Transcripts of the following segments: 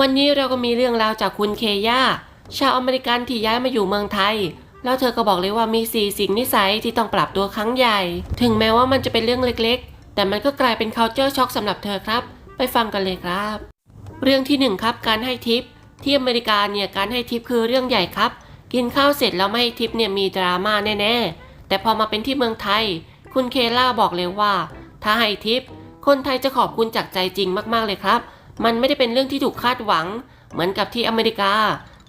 วันนี้เราก็มีเรื่องราวจากคุณเคย่าชาวอเมริกันที่ย้ายมาอยู่เมืองไทย แล้วเธอก็บอกเลยว่ามีสี่สิ่งนิสัยที่ต้องปรับตัวครั้งใหญ่ ถึงแม้ว่ามันจะเป็นเรื่องเล็กๆ แต่มันก็กลายเป็น culture shock สำหรับเธอครับ ไปฟังกันเลยครับ เรื่องที่หนึ่งครับการให้ทิป ที่อเมริกาเนี่ยการให้ทิปคือเรื่องใหญ่ครับ กินข้าวเสร็จแล้วไม่ให้ทิปเนี่ยมีดราม่าแน่ๆ แต่พอมาเป็นที่เมืองไทย คุณเคล่าบอกเลยว่า ถ้าให้ทิปคนไทยจะขอบคุณจากใจจริงมากๆเลยครับ มันไม่ได้เป็นเรื่องที่ถูกคาดหวัง เหมือนกับที่อเมริกา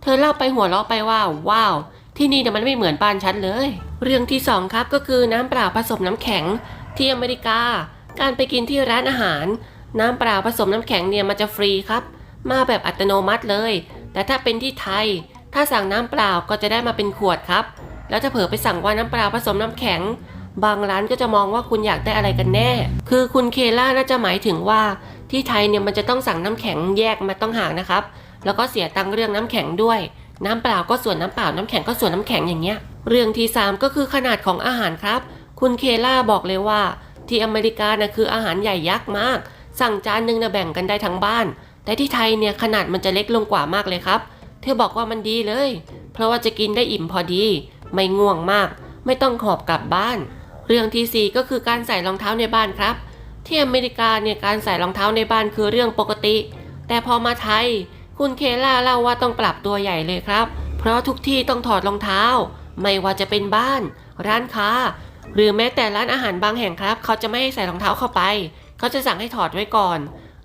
เธอเล่าไปหัวเราะไปว่า ว้าว ที่นี่เนี่มันไม่เหมือนบ้านฉันเลย เรื่องที่สองครับก็คือน้ำเปล่าผสมน้ำแข็งที่อเมริกา การไปกินที่ร้านอาหาร น้ำเปล่าผสมน้ำแข็งเนี่ยมันจะฟรีครับ มาแบบอัตโนมัติเลย แต่ถ้าเป็นที่ไทย ถ้าสั่งน้ำเปล่าก็จะได้มาเป็นขวดครับ แล้วถ้าเผลอไปสั่งว่าน้ำเปล่าผสมน้ำแข็ง บางร้านก็จะมองว่าคุณอยากได้อะไรกันแน่ คือคุณเคล่าน่าจะหมายถึงว่า ที่ไทยเนี่ยมันจะต้องสั่งน้ำแข็งแยกมาต้องห่างนะครับ แล้วก็เสียตังค์เรื่องน้ำแข็งด้วย น้ำเปล่าก็ส่วนน้ำเปล่าน้ำแข็งก็ส่วนน้ำแข็งอย่างเงี้ย เรื่องที่ 3 ก็คือขนาดของอาหารครับ คุณเคล่าบอกเลยว่า ที่อเมริกานะคืออาหารใหญ่ยักษ์มาก สั่งจานหนึงนะแบ่งกันได้ทั้งบ้าน แต่ที่ไทยเนี่ยขนาดมันจะเล็กลงกว่ามากเลยครับ เธอบอกว่ามันดีเลย เพราะว่าจะกินได้อิ่มพอดี ไม่ง่วงมาก ไม่ต้องหอบกลับบ้าน เรื่องที่ 4 ก็คือการใส่รองเท้าในบ้านครับ ที่อเมริกาเนี่ยการใส่รองเท้าในบ้านคือเรื่องปกติ แต่พอมาไทย คุณเคล่าเล่าว่าต้องปรับตัวใหญ่เลยครับ เพราะทุกที่ต้องถอดรองเท้า ไม่ว่าจะเป็นบ้าน ร้านค้า หรือแม้แต่ร้านอาหารบางแห่งครับ เขาจะไม่ให้ใส่รองเท้าเข้าไป เขาจะสั่งให้ถอดไว้ก่อน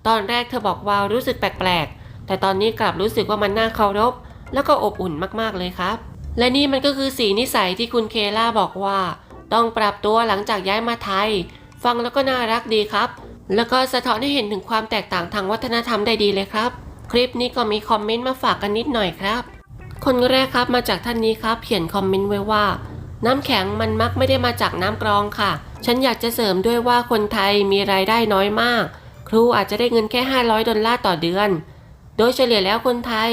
ตอนแรกเธอบอกว่ารู้สึกแปลกๆ แต่ตอนนี้กลับรู้สึกว่ามันน่าเคารพ แล้วก็อบอุ่นมากๆเลยครับ และนี่มันก็คือสีนิสัยที่คุณเคล่าบอกว่า ต้องปรับตัวหลังจากย้ายมาไทย ฟังแล้วก็น่ารักดีครับ แล้วก็สะท้อนให้เห็นถึงความแตกต่างทางวัฒนธรรมได้ดีเลยครับ คลิปนี้ก็มีคอมเมนต์มาฝากกันนิดหน่อยครับ คนแรกครับมาจากท่านนี้ครับ เขียนคอมเมนต์ไว้ว่า น้ำแข็งมันมักไม่ได้มาจากน้ำกรองค่ะ ฉันอยากจะเสริมด้วยว่าคนไทยมีรายได้น้อยมาก ครูอาจจะได้เงินแค่ 500 ดอลลาร์ต่อเดือน โดยเฉลี่ยแล้วคนไทย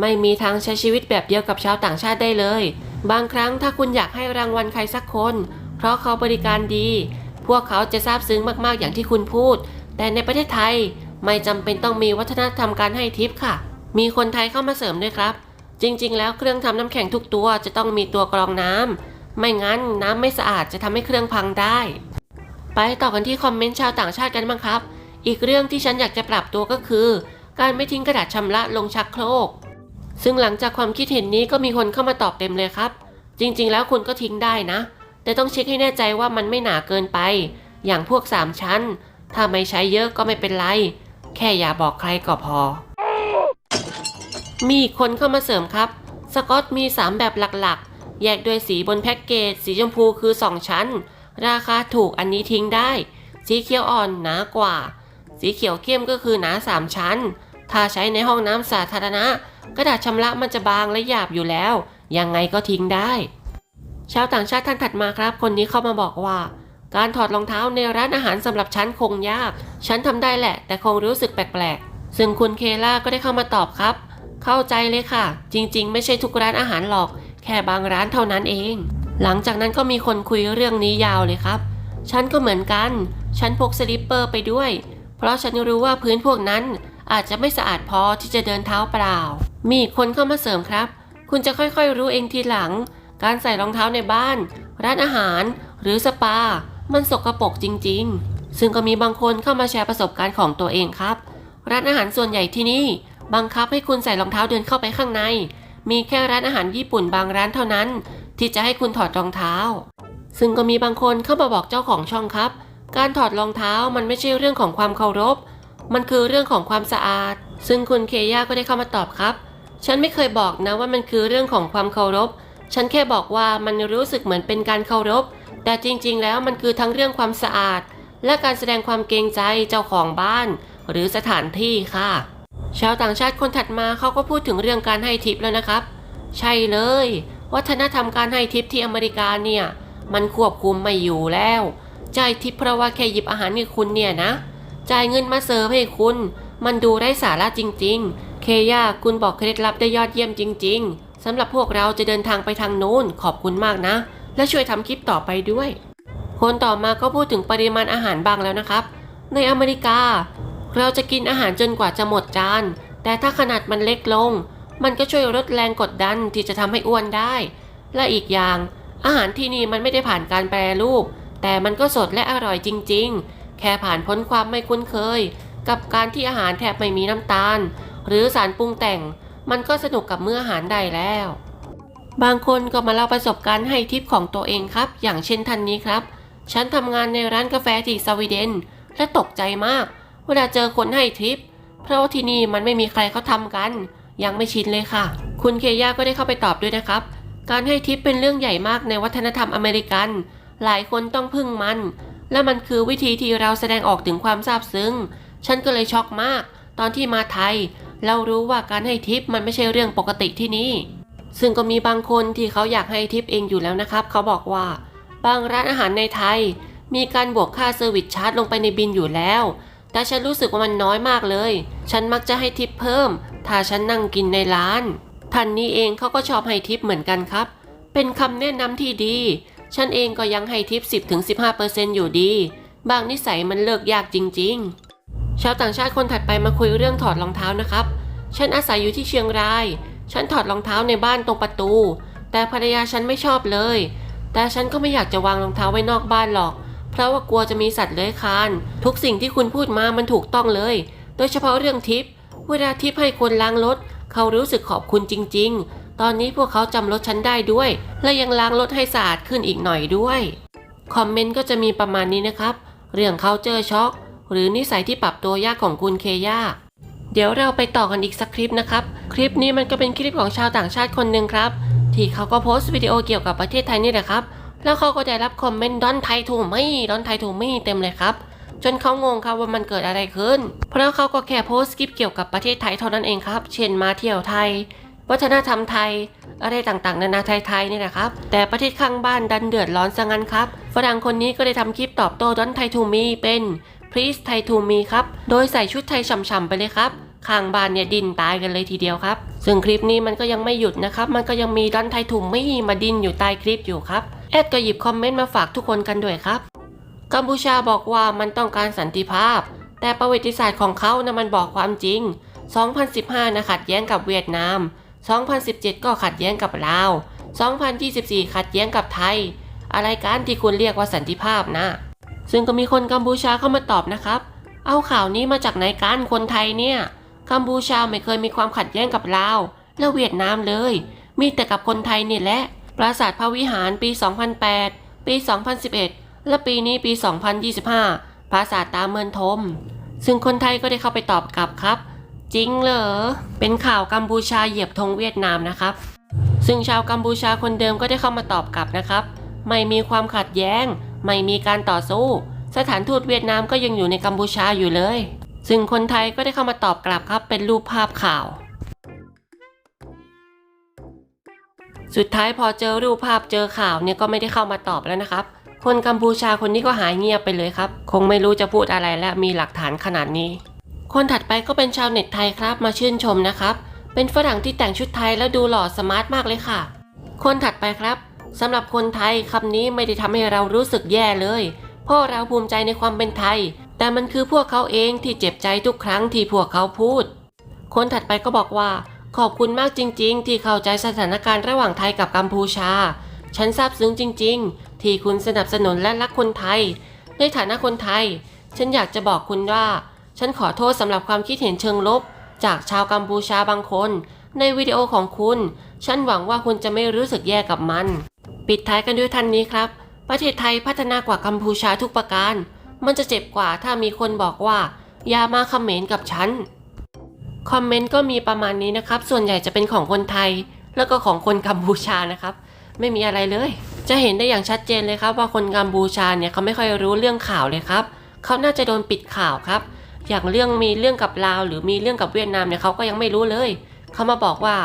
ไม่มีทางใช้ชีวิตแบบเดียวกับชาวต่างชาติได้เลย บางครั้งถ้าคุณอยากให้รางวัลใครสักคน เพราะเขาบริการดี พวกเขาจะซาบซึ้งมากๆอย่างที่คุณพูด แต่ในประเทศไทยไม่จำเป็นต้องมีวัฒนธรรมการให้ทิปค่ะ มีคนไทยเข้ามาเสริมด้วยครับ จริง ๆ แล้วเครื่องทำน้ำแข็งทุกตัวจะต้องมีตัวกรองน้ำไม่งั้นน้ำไม่สะอาดจะทำให้เครื่องพังได้ ไปต่อกันที่คอมเมนต์ชาวต่างชาติกันบ้างครับ อีกเรื่องที่ฉันอยากจะปรับตัวก็คือ การไม่ทิ้งกระดาษชำระลงชักโครก ซึ่งหลังจากความคิดเห็นนี้ก็มีคนเข้ามาตอบเต็มเลยครับ จริง ๆ แล้วคุณก็ทิ้งได้นะ แต่ต้องเช็คให้แน่ใจว่ามันไม่หนาเกินไป อย่างพวก3ชั้น ถ้าไม่ใช้เยอะก็ไม่เป็นไร แค่อย่าบอกใครก็พอ มีคนเข้ามาเสริมครับ สกอตมี 3 แบบหลักๆ แยกด้วยสีบนแพ็กเกจ สีชมพูคือ 2 ชั้น ราคาถูกอันนี้ทิ้งได้ สีเขียวอ่อนหนากว่า สีเขียวเข้มก็คือหนา 3 ชั้น ถ้าใช้ในห้องน้ำสาธารณะ กระดาษชำระมันจะบางและหยาบอยู่แล้ว ยังไงก็ทิ้งได้ ชาวต่างชาติท่านถัดมาครับ คนนี้เข้ามาบอกว่า การถอดรองเท้าในร้านอาหารสำหรับฉันคงยาก ฉันทำได้แหละ แต่คงรู้สึกแปลกๆ ซึ่งคุณเคล่าก็ได้เข้ามาตอบครับ เข้าใจเลยค่ะ จริงๆ ไม่ใช่ทุกร้านอาหารหรอก แค่บางร้านเท่านั้นเอง หลังจากนั้นก็มีคนคุยเรื่องนี้ยาวเลยครับ ฉันก็เหมือนกัน ฉันพกสลิปเปอร์ไปด้วย เพราะฉันรู้ว่าพื้นพวกนั้นอาจจะไม่สะอาดพอที่จะเดินเท้าเปล่า มีคนเข้ามาเสริมครับ คุณจะค่อยๆรู้เองทีหลัง การใส่รองเท้าในบ้าน ร้านอาหาร หรือสปา มันสกรปรกจริง ๆ ซึ่งก็มีบางคนเข้ามาแชร์ประสบการณ์ของตัวเองครับ ร้านอาหารส่วนใหญ่ที่นี่บังคับให้คุณใส่รองเท้าเดินเข้าไปข้างใน มีแค่ร้านอาหารญี่ปุ่นบางร้านเท่านั้น ที่จะให้คุณถอดรองเท้า ซึ่งก็มีบางคนเข้ามาบอกเจ้าของช่องครับ การถอดรองเท้ามันไม่ใช่เรื่องของความเคารพ มันคือเรื่องของความสะอาด ซึ่งคุณเคย่าก็ได้เข้ามาตอบครับ ฉันไม่เคยบอกนะว่ามันคือเรื่องของความเคารพ ฉันแค่บอกว่ามันรู้สึกเหมือนเป็นการเคารพ แต่จริงๆ แล้วมันคือทั้งเรื่องความสะอาด และการแสดงความเกรงใจเจ้าของบ้าน หรือสถานที่ค่ะ ชาวต่างชาติคนถัดมาเขาก็พูดถึงเรื่องการให้ทิปแล้วนะครับ ใช่เลย วัฒนธรรมการให้ทิปที่อเมริกาเนี่ย มันควบคุมไม่อยู่แล้วจ่ายทิปเพราะว่าแค่หยิบอาหารให้คุณเนี่ยนะจ่ายเงินมาเสิร์ฟให้คุณ มันดูไร้สาระจริง ๆ เคย่าคุณบอกเคล็ดลับได้ยอดเยี่ยมจริง ๆ สำหรับพวกเราจะเดินทางไปทางโน้นขอบคุณมากนะ และช่วยทำคลิปต่อไปด้วย คนต่อมาก็พูดถึงปริมาณอาหารบางแล้วนะครับ ในอเมริกา เราจะกินอาหารจนกว่าจะหมดจาน แต่ถ้าขนาดมันเล็กลง มันก็ช่วยลดแรงกดดันที่จะทำให้อ้วนได้ และอีกอย่าง อาหารที่นี่มันไม่ได้ผ่านการแปรรูป แต่มันก็สดและอร่อยจริง ๆ แค่ผ่านพ้นความไม่คุ้นเคย กับการที่อาหารแทบไม่มีน้ำตาล หรือสารปรุงแต่ง มันก็สนุกกับเมื้ออาหารได้แล้ว บางคนก็มาเล่าประสบการณ์ให้ทิปของตัวเองครับ อย่างเช่นท่านนี้ครับ ฉันทำงานในร้านกาแฟที่สวีเดน และตกใจมาก เวลาเจอคนให้ทิป เพราะว่าที่นี่มันไม่มีใครเขาทำกัน ยังไม่ชินเลยค่ะ คุณเคย่าก็ได้เข้าไปตอบด้วยนะครับ การให้ทิปเป็นเรื่องใหญ่มากในวัฒนธรรมอเมริกัน หลายคนต้องพึ่งมัน และมันคือวิธีที่เราแสดงออกถึงความซาบซึ้ง ฉันก็เลยช็อกมาก ตอนที่มาไทย เรารู้ว่าการให้ทิปมันไม่ใช่เรื่องปกติที่นี่ ซึ่งก็มีบางคนที่เขาอยากให้ทิปเองอยู่แล้วนะครับ เขาบอกว่า บางร้านอาหารในไทย มีการบวกค่าเซอร์วิสชาร์จลงไปในบินอยู่แล้ว แต่ฉันรู้สึกว่ามันน้อยมากเลย ฉันมักจะให้ทิปเพิ่ม ถ้าฉันนั่งกินในร้านท่านนี้เองเขาก็ชอบให้ทิปเหมือนกันครับ เป็นคำแนะนำที่ดี ฉันเองก็ยังให้ทิป 10-15%อยู่ดี บางนิสัยมันเลิกยากจริง ๆ ชาวต่างชาติคนถัดไปมาคุยเรื่องถอดรองเท้านะครับ ฉันอาศัยอยู่ที่เชียงราย ฉันถอดรองเท้าในบ้านตรงประตู แต่ภรรยาฉันไม่ชอบเลย แต่ฉันก็ไม่อยากจะวางรองเท้าไว้นอกบ้านหรอก เพราะว่ากลัวจะมีสัตว์เลื้อยคลาน ทุกสิ่งที่คุณพูดมามันถูกต้องเลย โดยเฉพาะเรื่องทิป เวลาทิปให้คนล้างรถ เขารู้สึกขอบคุณจริง ๆ ตอนนี้พวกเขาจำรถฉันได้ด้วย และยังล้างรถให้สะอาดขึ้นอีกหน่อยด้วย คอมเมนต์ก็จะมีประมาณนี้นะครับ เรื่อง culture shock หรือนิสัยที่ปรับตัวยากของคุณเคย่าเดี๋ยวเราไปต่อกันอีกสักคลิปนะครับ คลิปนี้มันก็เป็นคลิปของชาวต่างชาติคนหนึ่งครับ ที่เขาก็โพสต์วิดีโอเกี่ยวกับประเทศไทยนี่แหละครับ แล้วเขาก็ได้รับคอมเมนต์ดอนไทยถูกไม่ดอนไทยถูกไม่เต็มเลยครับ จนเขางงครับว่ามันเกิดอะไรขึ้น เพราะเขาก็แค่โพสต์คลิปเกี่ยวกับประเทศไทยเท่านั้นเองครับ เช่นมาเที่ยวไทย วัฒนธรรมไทย อะไรต่างๆ นานาไทยๆนี่แหละครับ แต่ประเทศข้างบ้านดันเดือดร้อนซะงั้นครับ ฝรั่งคนนี้ก็ได้ทำคลิปตอบโต้ดอนไทยทูมีเป็น please ไททูมีครับ โดยใส่ชุดไทยฉ่ำๆไปเลยครับ ข้างบ้านเนี่ยดินตายกันเลยทีเดียวครับ ซึ่งคลิปนี้มันก็ยังไม่หยุดนะครับ มันก็ยังมีดอนไททูมีมาดินอยู่ใต้คลิปอยู่ครับ แอดก็หยิบคอมเมนต์มาฝากทุกคนกันด้วยครับ กัมพูชาบอกว่ามันต้องการสันติภาพ แต่ประวัติศาสตร์ของเขานะมันบอกความจริง 2015 นะขัดแย้งกับเวียดนาม 2017 ก็ขัดแย้งกับลาว 2024 ขัดแย้งกับไทย อะไรกันที่คุณเรียกว่าสันติภาพนะ ซึ่งก็มีคนกัมพูชาเข้ามาตอบนะครับ เอาข่าวนี้มาจากไหนกันคนไทยเนี่ย กัมพูชาไม่เคยมีความขัดแย้งกับลาวและเวียดนามเลย มีแต่กับคนไทยนี่แหละ ปราสาทพระวิหารปี 2008 ปี 2011 และปีนี้ปี 2025 ปราสาทตาเมือนทม ซึ่งคนไทยก็ได้เข้าไปตอบกลับครับ จริงเหรอ เป็นข่าวกัมพูชาเหยียบธงเวียดนามนะครับ ซึ่งชาวกัมพูชาคนเดิมก็ได้เข้ามาตอบกลับนะครับ ไม่มีความขัดแย้ง ไม่มีการต่อสู้ สถานทูตเวียดนามก็ยังอยู่ในกัมพูชาอยู่เลย ซึ่งคนไทยก็ได้เข้ามาตอบกลับครับเป็นรูปภาพข่าว สุดท้ายพอเจอรูปภาพเจอข่าวเนี่ยก็ไม่ได้เข้ามาตอบแล้วนะครับ คนกัมพูชาคนนี้ก็หายเงียบไปเลยครับ คงไม่รู้จะพูดอะไรและมีหลักฐานขนาดนี้ คนถัดไปก็เป็นชาวเน็ตไทยครับมาชื่นชมนะครับ เป็นฝรั่งที่แต่งชุดไทยแล้วดูหล่อสมาร์ทมากเลยค่ะ คนถัดไปครับ สำหรับคนไทยคำนี้ไม่ได้ทำให้เรารู้สึกแย่เลยเพราะเราภูมิใจในความเป็นไทย แต่มันคือพวกเขาเองที่เจ็บใจทุกครั้งที่พวกเขาพูด คนถัดไปก็บอกว่า ขอบคุณมากจริง ๆ ที่เข้าใจสถานการณ์ระหว่างไทยกับกัมพูชา ฉันซาบซึ้งจริง ๆ ที่คุณสนับสนุนและรักคนไทย ในฐานะคนไทย ฉันอยากจะบอกคุณว่า ฉันขอโทษสำหรับความคิดเห็นเชิงลบ จากชาวกัมพูชาบางคน ในวิดีโอของคุณ ฉันหวังว่าคุณจะไม่รู้สึกแย่กับมัน ปิดท้ายกันด้วยท่านนี้ครับ ประเทศไทยพัฒนากว่ากัมพูชาทุกประการ มันจะเจ็บกว่าถ้ามีคนบอกว่า อย่ามาคอมเมนต์กับฉัน คอมเมนต์ก็มีประมาณนี้นะครับ ส่วนใหญ่จะเป็นของคนไทย แล้วก็ของคนกัมพูชานะครับ ไม่มีอะไรเลย จะเห็นได้อย่างชัดเจนเลยครับ ว่าคนกัมพูชาเนี่ยเขาไม่ค่อยรู้เรื่องข่าวเลยครับเขาน่าจะโดนปิดข่าวครับ อย่างเรื่องมีเรื่องกับลาว หรือมีเรื่องกับเวียดนามเนี่ยเขาก็ยังไม่รู้เลยเขามาบอกว่า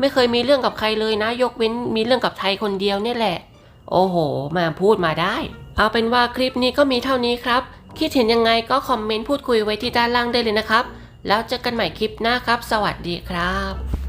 ไม่เคยมีเรื่องกับใครเลยนะ ยกเว้นมีเรื่องกับไทยคนเดียวเนี่ยแหละ โอ้โห มาพูดมาได้ เอาเป็นว่าคลิปนี้ก็มีเท่านี้ครับ คิดเห็นยังไงก็คอมเมนต์พูดคุยไว้ที่ด้านล่างได้เลยนะครับ แล้วเจอกันใหม่คลิปหน้าครับ สวัสดีครับ